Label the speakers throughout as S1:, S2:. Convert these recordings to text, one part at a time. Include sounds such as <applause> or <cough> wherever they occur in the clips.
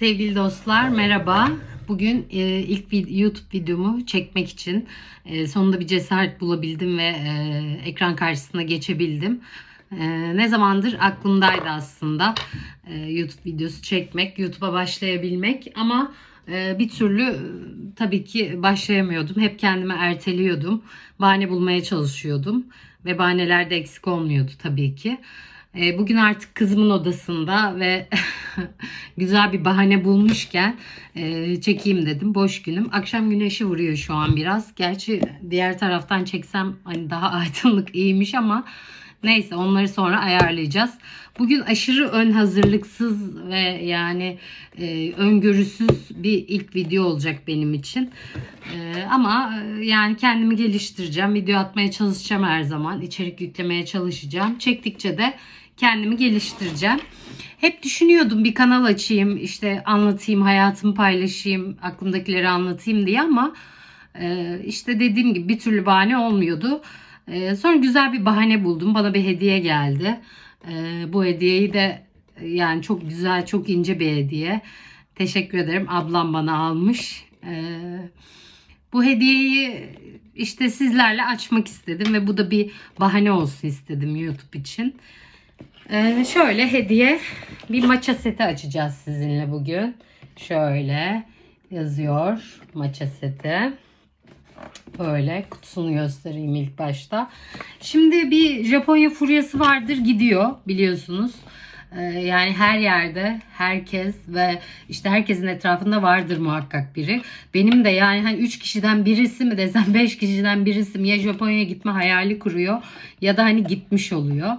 S1: Sevgili dostlar merhaba. Bugün e, ilk vid- YouTube videomu çekmek için e, sonunda bir cesaret bulabildim ve e, ekran karşısına geçebildim. E, ne zamandır aklımdaydı aslında e, YouTube videosu çekmek, YouTube'a başlayabilmek ama e, bir türlü e, tabii ki başlayamıyordum. Hep kendime erteliyordum. Bahane bulmaya çalışıyordum ve bahaneler de eksik olmuyordu tabii ki. E, Bugün artık kızımın odasında ve <laughs> güzel bir bahane bulmuşken e, çekeyim dedim. Boş günüm. Akşam güneşi vuruyor şu an biraz. Gerçi diğer taraftan çeksem hani daha <laughs> aydınlık iyiymiş ama neyse onları sonra ayarlayacağız. Bugün aşırı ön hazırlıksız ve yani e, öngörüsüz bir ilk video olacak benim için. E, ama e, yani kendimi geliştireceğim. Video atmaya çalışacağım her zaman. içerik yüklemeye çalışacağım. Çektikçe de kendimi geliştireceğim. Hep düşünüyordum bir kanal açayım, işte anlatayım, hayatımı paylaşayım, aklımdakileri anlatayım diye ama e, işte dediğim gibi bir türlü bahane olmuyordu. E, sonra güzel bir bahane buldum. Bana bir hediye geldi. E, bu hediyeyi de yani çok güzel, çok ince bir hediye. Teşekkür ederim. Ablam bana almış. E, bu hediyeyi işte sizlerle açmak istedim ve bu da bir bahane olsun istedim YouTube için. Ee, şöyle hediye bir maça seti açacağız sizinle bugün. Şöyle yazıyor maça seti. Böyle kutusunu göstereyim ilk başta. Şimdi bir Japonya furyası vardır gidiyor biliyorsunuz. Ee, yani her yerde herkes ve işte herkesin etrafında vardır muhakkak biri. Benim de yani hani 3 kişiden birisi mi desem 5 kişiden birisi mi ya Japonya'ya gitme hayali kuruyor ya da hani gitmiş oluyor.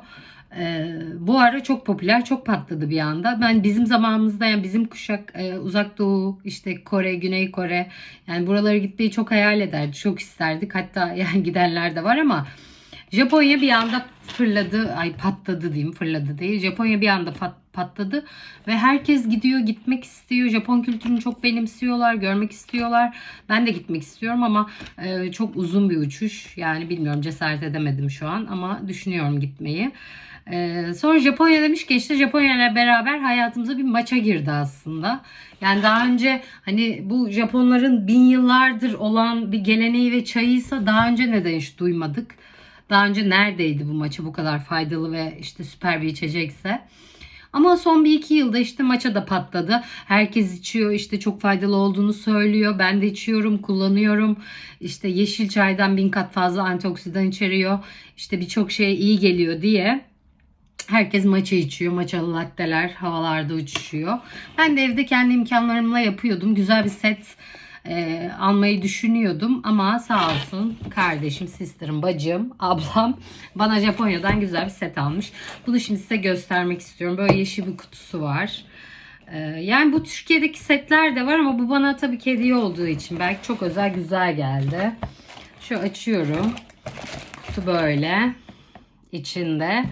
S1: Ee, bu ara çok popüler, çok patladı bir anda. Ben bizim zamanımızda yani bizim kuşak e, uzak doğu, işte Kore, Güney Kore yani buralara gitmeyi çok hayal ederdik, çok isterdik. Hatta <laughs> yani gidenler de var ama Japonya bir anda fırladı, ay patladı diyeyim, fırladı değil. Japonya bir anda pat- patladı ve herkes gidiyor, gitmek istiyor. Japon kültürünü çok benimsiyorlar, görmek istiyorlar. Ben de gitmek istiyorum ama e, çok uzun bir uçuş. Yani bilmiyorum cesaret edemedim şu an ama düşünüyorum gitmeyi. Ee, sonra Japonya demiş ki işte Japonya ile beraber hayatımıza bir maça girdi aslında. Yani daha önce hani bu Japonların bin yıllardır olan bir geleneği ve çayıysa daha önce neden hiç duymadık? Daha önce neredeydi bu maça bu kadar faydalı ve işte süper bir içecekse? Ama son bir iki yılda işte maça da patladı. Herkes içiyor işte çok faydalı olduğunu söylüyor. Ben de içiyorum, kullanıyorum. İşte yeşil çaydan bin kat fazla antioksidan içeriyor. İşte birçok şeye iyi geliyor diye. Herkes maça içiyor. Maçalı latteler havalarda uçuşuyor. Ben de evde kendi imkanlarımla yapıyordum. Güzel bir set e, almayı düşünüyordum. Ama sağ olsun kardeşim, sister'ım, bacım, <laughs> ablam bana Japonya'dan güzel bir set almış. Bunu şimdi size göstermek istiyorum. Böyle yeşil bir kutusu var. E, yani bu Türkiye'deki setler de var ama bu bana tabii ki hediye olduğu için belki çok özel güzel geldi. Şu açıyorum. Kutu böyle içinde.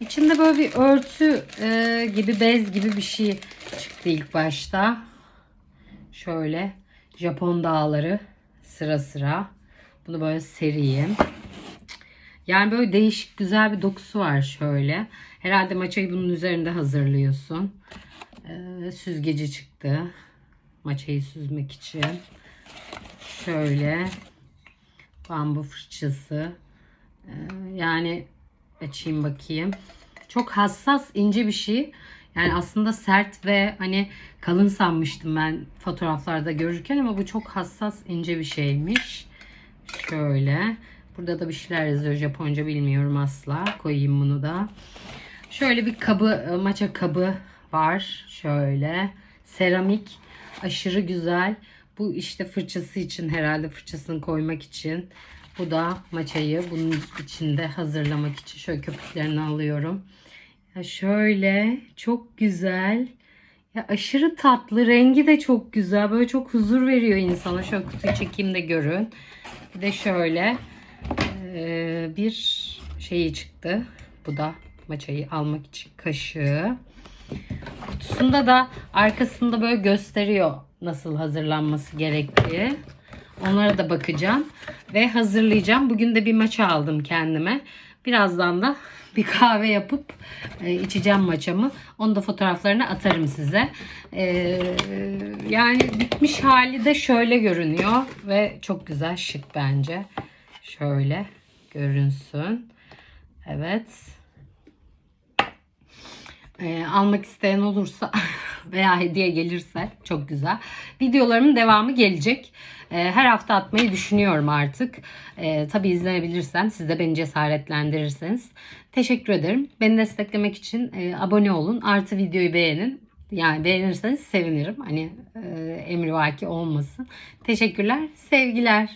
S1: İçinde böyle bir örtü e, gibi bez gibi bir şey çıktı ilk başta. Şöyle Japon dağları sıra sıra. Bunu böyle sereyim. Yani böyle değişik güzel bir dokusu var şöyle. Herhalde maçayı bunun üzerinde hazırlıyorsun. Ee, süzgeci çıktı. Maçayı süzmek için. Şöyle bambu fırçası. Ee, yani açayım bakayım. Çok hassas ince bir şey. Yani aslında sert ve hani kalın sanmıştım ben fotoğraflarda görürken ama bu çok hassas ince bir şeymiş. Şöyle. Burada da bir şeyler yazıyor Japonca bilmiyorum asla. Koyayım bunu da. Şöyle bir kabı, maça kabı var. Şöyle. Seramik. Aşırı güzel. Bu işte fırçası için herhalde fırçasını koymak için. Bu da maçayı bunun içinde hazırlamak için şöyle köpüklerini alıyorum. Ya şöyle çok güzel. Ya aşırı tatlı. Rengi de çok güzel. Böyle çok huzur veriyor insana. Şöyle kutuyu çekeyim de görün. Bir de şöyle e, bir şeyi çıktı. Bu da maçayı almak için kaşığı. Kutusunda da arkasında böyle gösteriyor nasıl hazırlanması gerektiği. Onlara da bakacağım ve hazırlayacağım. Bugün de bir maça aldım kendime. Birazdan da bir kahve yapıp e, içeceğim maçamı. Onu da fotoğraflarını atarım size. E, yani bitmiş hali de şöyle görünüyor ve çok güzel şık bence. Şöyle görünsün. Evet. E, almak isteyen olursa <laughs> veya hediye gelirse çok güzel. Videolarımın devamı gelecek. E, her hafta atmayı düşünüyorum artık. E, tabii izleyebilirsem siz de beni cesaretlendirirseniz. Teşekkür ederim. Beni desteklemek için e, abone olun. Artı videoyu beğenin. Yani beğenirseniz sevinirim. Hani e, emrivaki olmasın. Teşekkürler. Sevgiler.